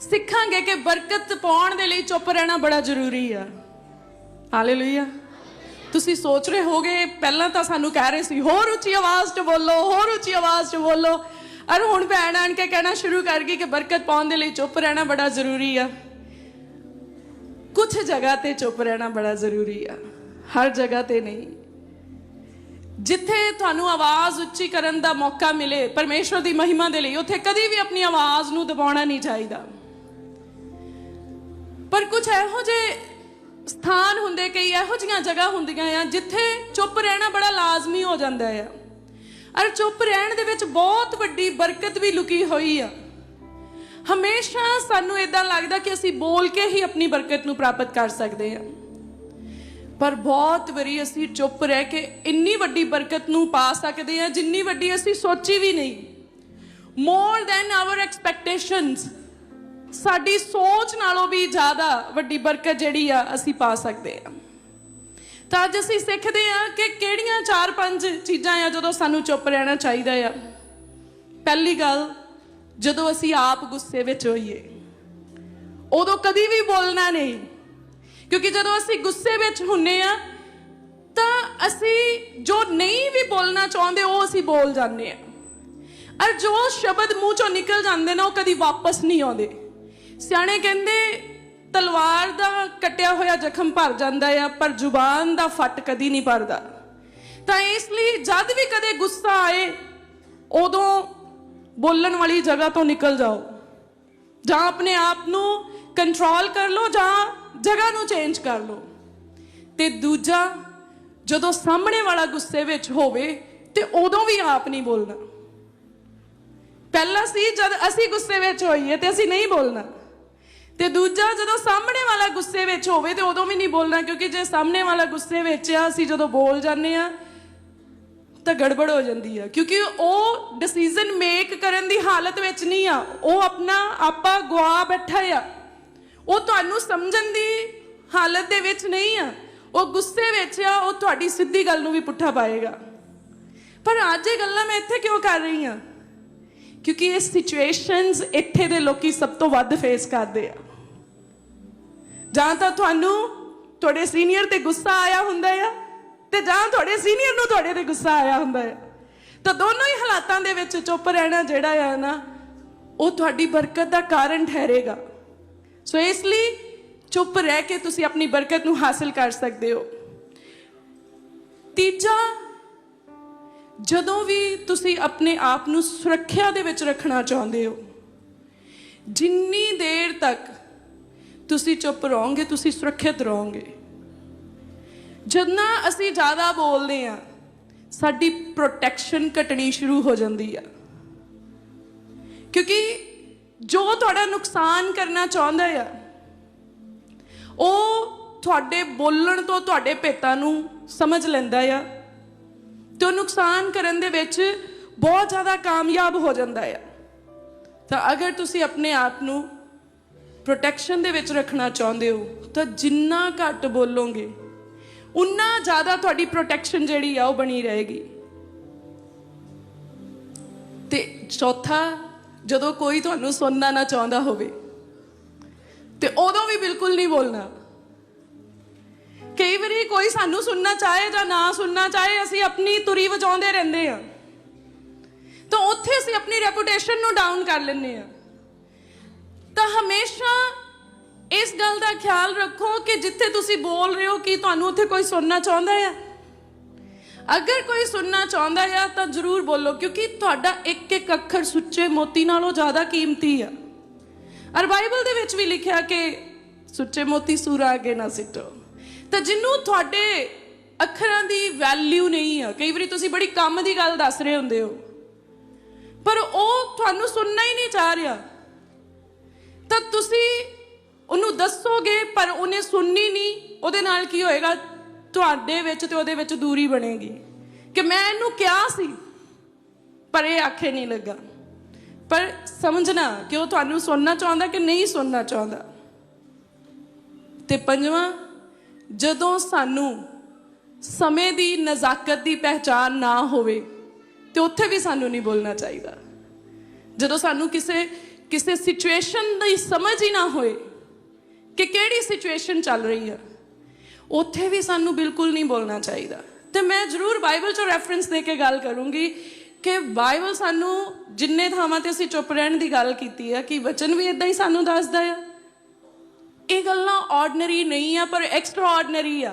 ਸਿੱਖਾਂਗੇ ਕਿ ਬਰਕਤ ਪਾਉਣ ਦੇ ਲਈ ਚੁੱਪ ਰਹਿਣਾ ਬੜਾ ਜ਼ਰੂਰੀ ਆ। ਹਾਲੇਲੂਇਆ ਤੁਸੀਂ ਸੋਚ ਰਹੇ ਹੋਗੇ, ਪਹਿਲਾਂ ਤਾਂ ਸਾਨੂੰ ਕਹਿ ਰਹੇ ਸੀ, ਹੋਰ ਉੱਚੀ ਆਵਾਜ਼ 'ਚ ਬੋਲੋ, ਹੋਰ ਉੱਚੀ ਆਵਾਜ਼ 'ਚ ਬੋਲੋ। ਅਰ ਹੁਣ ਭੈਣ ਆਣ ਕੇ ਕਹਿਣਾ ਸ਼ੁਰੂ ਕਰ ਗਈ ਕਿ ਬਰਕਤ ਪਾਉਣ ਦੇ ਲਈ ਚੁੱਪ ਰਹਿਣਾ ਬੜਾ ਜ਼ਰੂਰੀ ਆ। ਕੁਝ ਜਗ੍ਹਾ ਤੇ ਚੁੱਪ ਰਹਿਣਾ ਬੜਾ ਜ਼ਰੂਰੀ ਆ, ਹਰ ਜਗ੍ਹਾ ਤੇ ਨਹੀਂ। ਜਿੱਥੇ ਤੁਹਾਨੂੰ ਆਵਾਜ਼ ਉੱਚੀ ਕਰਨ ਦਾ ਮੌਕਾ ਮਿਲੇ, ਪਰਮੇਸ਼ਵਰ ਦੀ ਮਹਿਮਾ ਦੇ ਲਈ, ਉੱਥੇ ਕਦੀ ਵੀ ਆਪਣੀ ਆਵਾਜ਼ ਨੂੰ ਦਬਾਉਣਾ ਨਹੀਂ ਚਾਹੀਦਾ। ਪਰ ਕੁਝ ਇਹੋ ਜਿਹੇ ਸਥਾਨ ਹੁੰਦੇ, ਕਈ ਇਹੋ ਜਿਹੀਆਂ ਜਗ੍ਹਾ ਹੁੰਦੀਆਂ ਆ ਜਿੱਥੇ ਚੁੱਪ ਰਹਿਣਾ ਬੜਾ ਲਾਜ਼ਮੀ ਹੋ ਜਾਂਦਾ ਆ। ਅਰ ਚੁੱਪ ਰਹਿਣ ਦੇ ਵਿੱਚ ਬਹੁਤ ਵੱਡੀ ਬਰਕਤ ਵੀ ਲੁਕੀ ਹੋਈ ਆ। ਹਮੇਸ਼ਾ ਸਾਨੂੰ ਇਦਾਂ ਲੱਗਦਾ ਕਿ ਅਸੀਂ ਬੋਲ ਕੇ ਹੀ ਆਪਣੀ ਬਰਕਤ ਨੂੰ ਪ੍ਰਾਪਤ ਕਰ ਸਕਦੇ ਹਾਂ ਪਰ ਬਹੁਤ ਵਾਰੀ ਅਸੀਂ ਚੁੱਪ ਰਹਿ ਕੇ ਇੰਨੀ ਵੱਡੀ ਬਰਕਤ ਨੂੰ ਪਾ ਸਕਦੇ ਹਾਂ ਜਿੰਨੀ ਵੱਡੀ ਅਸੀਂ ਸੋਚੀ ਵੀ ਨਹੀਂ। ਮੋਰ ਦੈਨ ਆਵਰ ਐਕਸਪੈਕਟੇਸ਼ਨਸ ਸਾਡੀ ਸੋਚ ਨਾਲੋਂ ਵੀ ਜ਼ਿਆਦਾ ਵੱਡੀ ਬਰਕਤ ਜਿਹੜੀ ਆ, ਅਸੀਂ ਪਾ ਸਕਦੇ ਹਾਂ ਤਾਂ ਅੱਜ ਅਸੀਂ ਸਿੱਖਦੇ ਹਾਂ ਕਿ ਕਿਹੜੀਆਂ ਚਾਰ ਪੰਜ ਚੀਜ਼ਾਂ ਆ ਜਦੋਂ ਸਾਨੂੰ ਚੁੱਪ ਰਹਿਣਾ ਚਾਹੀਦਾ ਆ। ਪਹਿਲੀ ਗੱਲ, ਜਦੋਂ ਅਸੀਂ ਆਪ ਗੁੱਸੇ ਵਿੱਚ ਹੋਈਏ, ਉਦੋਂ ਕਦੀ ਵੀ ਬੋਲਣਾ ਨਹੀਂ। ਕਿਉਂਕਿ ਜਦੋਂ ਅਸੀਂ ਗੁੱਸੇ ਵਿੱਚ ਹੁੰਨੇ ਆ, ਤਾਂ ਅਸੀਂ ਜੋ ਨਹੀਂ ਵੀ ਬੋਲਣਾ ਚਾਹੁੰਦੇ, ਉਹ ਅਸੀਂ ਬੋਲ ਜਾਂਦੇ ਆ। ਔਰ ਜੋ ਸ਼ਬਦ ਮੂੰਹ ਚੋਂ ਨਿਕਲ ਜਾਂਦੇ ਨੇ, ਉਹ ਕਦੀ ਵਾਪਸ ਨਹੀਂ ਆਉਂਦੇ। ਸਿਆਣੇ ਕਹਿੰਦੇ, ਤਲਵਾਰ ਦਾ ਕੱਟਿਆ ਹੋਇਆ ਜ਼ਖਮ ਭਰ ਜਾਂਦਾ ਆ, ਪਰ ਜ਼ੁਬਾਨ ਦਾ ਫੱਟ ਕਦੀ ਨਹੀਂ ਭਰਦਾ। ਤਾਂ ਇਸ ਲਈ ਜਦ ਵੀ ਕਦੇ ਗੁੱਸਾ ਆਏ, ਉਦੋਂ ਬੋਲਣ ਵਾਲੀ ਜਗ੍ਹਾ ਤੋਂ ਨਿਕਲ ਜਾਓ। ਜਾਂ ਆਪਣੇ ਆਪ ਨੂੰ ਕੰਟਰੋਲ ਕਰ ਲਓ, ਜਾਂ ਜਗ੍ਹਾ ਨੂੰ ਚੇਂਜ ਕਰ ਲਓ। ਤੇ ਦੂਜਾ, ਜਦੋਂ ਸਾਹਮਣੇ ਵਾਲਾ ਗੁੱਸੇ ਵਿੱਚ ਹੋਵੇ, ਤੇ ਉਦੋਂ ਵੀ ਆਪ ਨਹੀਂ ਬੋਲਣਾ। ਪਹਿਲਾਂ ਸੀ, ਜਦ ਅਸੀਂ ਗੁੱਸੇ ਵਿੱਚ ਹੋਈਏ ਤੇ ਅਸੀਂ ਨਹੀਂ ਬੋਲਣਾ। ਤੇ ਦੂਜਾ ਜਦੋਂ ਸਾਹਮਣੇ ਵਾਲਾ ਗੁੱਸੇ ਵਿੱਚ ਹੋਵੇ ਤੇ ਉਦੋਂ ਵੀ ਨਹੀਂ ਬੋਲਣਾ, ਕਿਉਂਕਿ ਜੇ ਸਾਹਮਣੇ ਵਾਲਾ ਗੁੱਸੇ ਵਿੱਚ ਆ, ਅਸੀਂ ਜਦੋਂ ਬੋਲ ਜਾਂਦੇ ਆ, ਤਾਂ ਗੜਬੜ ਹੋ ਜਾਂਦੀ ਆ। ਕਿਉਂਕਿ ਉਹ ਡਿਸੀਜਨ ਮੇਕ ਕਰਨ ਦੀ ਹਾਲਤ ਵਿੱਚ ਨਹੀਂ ਆ। ਉਹ ਆਪਣਾ ਆਪਾ ਗਵਾ ਬੈਠਾ ਆ। ਉਹ ਤੁਹਾਨੂੰ ਸਮਝਣ ਦੀ ਹਾਲਤ ਦੇ ਵਿੱਚ ਨਹੀਂ ਆ। ਉਹ ਗੁੱਸੇ ਵਿੱਚ ਆ, ਉਹ ਤੁਹਾਡੀ ਸਿੱਧੀ ਗੱਲ ਨੂੰ ਵੀ ਪੁੱਠਾ ਪਾਏਗਾ। ਪਰ ਅੱਜ ਇਹ ਗੱਲਾਂ ਮੈਂ ਇੱਥੇ ਕਿਉਂ ਕਰ ਰਹੀ ਆ? ਕਿਉਂਕਿ ਇਹ ਸਿਚੁਏਸ਼ਨਸ ਇੱਥੇ ਦੇ ਲੋਕੀ ਸਭ ਤੋਂ ਵੱਧ ਫੇਸ ਕਰਦੇ ਆ। ਜਾਂ ਤਾਂ ਤੁਹਾਨੂੰ ਤੁਹਾਡੇ ਸੀਨੀਅਰ ਤੇ ਗੁੱਸਾ ਆਇਆ ਹੁੰਦਾ ਆ ਤੇ ਜਾਂ ਤੁਹਾਡੇ ਸੀਨੀਅਰ ਨੂੰ ਤੁਹਾਡੇ ਤੇ ਗੁੱਸਾ ਆਇਆ ਹੁੰਦਾ ਆ। ਤਾਂ ਦੋਨੋਂ ਹੀ ਹਾਲਾਤਾਂ ਦੇ ਵਿੱਚ ਚੁੱਪ ਰਹਿਣਾ ਜਿਹੜਾ ਆ ਨਾ, ਉਹ ਤੁਹਾਡੀ ਬਰਕਤ ਦਾ ਕਾਰਨ ਠਹਿਰੇਗਾ। ਸੋ ਇਸ ਲਈ ਚੁੱਪ ਰਹਿ ਕੇ ਤੁਸੀਂ ਆਪਣੀ ਬਰਕਤ ਨੂੰ ਹਾਸਲ ਕਰ ਸਕਦੇ ਹੋ। ਤੀਜਾ ਜਦੋਂ ਵੀ ਤੁਸੀਂ ਆਪਣੇ ਆਪ ਨੂੰ ਸੁਰੱਖਿਆ ਦੇ ਵਿੱਚ ਰੱਖਣਾ ਚਾਹੁੰਦੇ ਹੋ, ਜਿੰਨੀ ਦੇਰ ਤੱਕ ਤੁਸੀਂ ਚੁੱਪ ਰਹੋਗੇ, ਤੁਸੀਂ ਸੁਰੱਖਿਅਤ ਰਹੋਗੇ। ਜਦੋਂ ਅਸੀਂ ਜ਼ਿਆਦਾ ਬੋਲਦੇ ਆ ਸਾਡੀ ਪ੍ਰੋਟੈਕਸ਼ਨ ਘਟਣੀ ਸ਼ੁਰੂ ਹੋ ਜਾਂਦੀ ਆ। ਕਿਉਂਕਿ ਜੋ ਤੁਹਾਡਾ ਨੁਕਸਾਨ ਕਰਨਾ ਚਾਹੁੰਦਾ ਆ, ਉਹ ਤੁਹਾਡੇ ਬੋਲਣ ਤੋਂ ਤੁਹਾਡੇ ਭੇਤਾਂ ਨੂੰ ਸਮਝ ਲੈਂਦਾ ਆ। ਤੇ ਉਹ ਨੁਕਸਾਨ ਕਰਨ ਦੇ ਵਿੱਚ ਬਹੁਤ ਜ਼ਿਆਦਾ ਕਾਮਯਾਬ ਹੋ ਜਾਂਦਾ ਆ। ਤਾਂ ਅਗਰ ਤੁਸੀਂ ਆਪਣੇ ਆਪ ਨੂੰ ਪ੍ਰੋਟੈਕਸ਼ਨ ਦੇ ਵਿੱਚ ਰੱਖਣਾ ਚਾਹੁੰਦੇ ਹੋ, ਤਾਂ ਜਿੰਨਾ ਘੱਟ ਬੋਲੋਗੇ, ਉਨਾ ਜ਼ਿਆਦਾ ਤੁਹਾਡੀ ਪ੍ਰੋਟੈਕਸ਼ਨ ਜਿਹੜੀ ਆ ਉਹ ਬਣੀ ਰਹੇਗੀ। ਤੇ ਚੌਥਾ, ਜਦੋਂ ਕੋਈ ਤੁਹਾਨੂੰ ਸੁਣਨਾ ਨਾ ਚਾਹੁੰਦਾ ਹੋਵੇ, ਤੇ ਉਦੋਂ ਵੀ ਬਿਲਕੁਲ ਨਹੀਂ ਬੋਲਣਾ। ਕਈ ਕੋਈ ਸਾਨੂੰ ਸੁਣਨਾ ਚਾਹੇ ਜਾਂ ਨਾ ਸੁਣਨਾ ਚਾਹੇ, ਅਸੀਂ ਆਪਣੀ ਤੁਰੀ ਵਜਾਉਂਦੇ ਰਹਿੰਦੇ ਆ ਤਾਂ ਉੱਥੇ ਅਸੀਂ ਆਪਣੀ ਰੈਪੂਟੇਸ਼ਨ ਨੂੰ ਡਾਊਨ ਕਰ ਲੈਂਦੇ ਆ ਤਾਂ ਹਮੇਸ਼ਾ ਇਸ ਗੱਲ ਦਾ ਖਿਆਲ ਰੱਖੋ ਕਿ ਜਿੱਥੇ ਤੁਸੀਂ ਬੋਲ ਰਹੇ ਹੋ ਕਿ ਤੁਹਾਨੂੰ ਉੱਥੇ ਕੋਈ ਸੁਣਨਾ ਚਾਹੁੰਦਾ ਆ ਅਗਰ ਕੋਈ ਸੁਣਨਾ ਚਾਹੁੰਦਾ ਆ ਤਾਂ ਜ਼ਰੂਰ ਬੋਲੋ, ਕਿਉਂਕਿ ਤੁਹਾਡਾ ਇੱਕ ਇੱਕ ਅੱਖਰ ਸੁੱਚੇ ਮੋਤੀ ਨਾਲੋਂ ਜ਼ਿਆਦਾ ਕੀਮਤੀ ਆ ਔਰ ਬਾਈਬਲ ਦੇ ਵਿੱਚ ਵੀ ਲਿਖਿਆ ਕਿ ਸੁੱਚੇ ਮੋਤੀ ਸੂਰਾ ਅੱਗੇ ਨਾ ਸਿੱਟੋ। ਤਾਂ ਜਿਹਨੂੰ ਤੁਹਾਡੇ ਅੱਖਰਾਂ ਦੀ ਵੈਲਿਊ ਨਹੀਂ ਆ, ਕਈ ਵਾਰੀ ਤੁਸੀਂ ਬੜੀ ਕੰਮ ਦੀ ਗੱਲ ਦੱਸ ਰਹੇ ਹੁੰਦੇ ਹੋ। ਪਰ ਉਹ ਤੁਹਾਨੂੰ ਸੁਣਨਾ ਹੀ ਨਹੀਂ ਚਾਹ ਰਿਹਾ। ਤਾਂ ਤੁਸੀਂ ਉਹਨੂੰ ਦੱਸੋਗੇ, ਪਰ ਉਹਨੇ ਸੁਣਨੀ ਨਹੀਂ, ਉਹਦੇ ਨਾਲ ਕੀ ਹੋਏਗਾ? ਤੁਹਾਡੇ ਵਿੱਚ ਤੇ ਉਹਦੇ ਵਿੱਚ ਦੂਰੀ ਬਣੇਗੀ। ਕਿ ਮੈਂ ਇਹਨੂੰ ਕਿਹਾ ਸੀ, ਪਰ ਇਹ ਆਖੇ ਨਹੀਂ ਲੱਗਾ। ਪਰ ਸਮਝਣਾ ਕਿ ਉਹ ਤੁਹਾਨੂੰ ਸੁਣਨਾ ਚਾਹੁੰਦਾ ਕਿ ਨਹੀਂ ਸੁਣਨਾ ਚਾਹੁੰਦਾ। ਤੇ ਪੰਜਵਾਂ ਜਦੋਂ ਸਾਨੂੰ ਸਮੇਂ ਦੀ ਨਜ਼ਾਕਤ ਦੀ ਪਹਿਚਾਨ ਨਾ ਹੋਵੇ, ਤੇ ਉੱਥੇ ਵੀ ਸਾਨੂੰ ਨਹੀਂ ਬੋਲਣਾ ਚਾਹੀਦਾ। ਜਦੋਂ ਸਾਨੂੰ ਕਿਸੇ ਕਿਸੇ ਸਿਚੁਏਸ਼ਨ ਦੀ ਸਮਝ ਹੀ ਨਾ ਹੋਏ ਕਿ ਕਿਹੜੀ ਸਿਚੁਏਸ਼ਨ ਚੱਲ ਰਹੀ ਹੈ ਉੱਥੇ ਵੀ ਸਾਨੂੰ ਬਿਲਕੁਲ ਨਹੀਂ ਬੋਲਣਾ ਚਾਹੀਦਾ। ਤੇ ਮੈਂ ਜ਼ਰੂਰ ਬਾਈਬਲ ਚੋਂ ਰੈਫਰੈਂਸ ਦੇ ਕੇ ਗੱਲ ਕਰੂੰਗੀ ਕਿ ਬਾਈਬਲ ਸਾਨੂੰ ਜਿੰਨੇ ਥਾਵਾਂ ਤੇ ਅਸੀਂ ਚੁੱਪ ਰਹਿਣ ਦੀ ਗੱਲ ਕੀਤੀ ਹੈ ਕਿ ਵਚਨ ਵੀ ਇਦਾਂ ਹੀ ਸਾਨੂੰ ਦੱਸਦਾ ਆ। ਇਹ ਗੱਲਾਂ ਆਰਡੀਨਰੀ ਨਹੀਂ ਆ ਪਰ ਐਕਸਟਰਾ ਆਰਡੀਨਰੀ ਆ।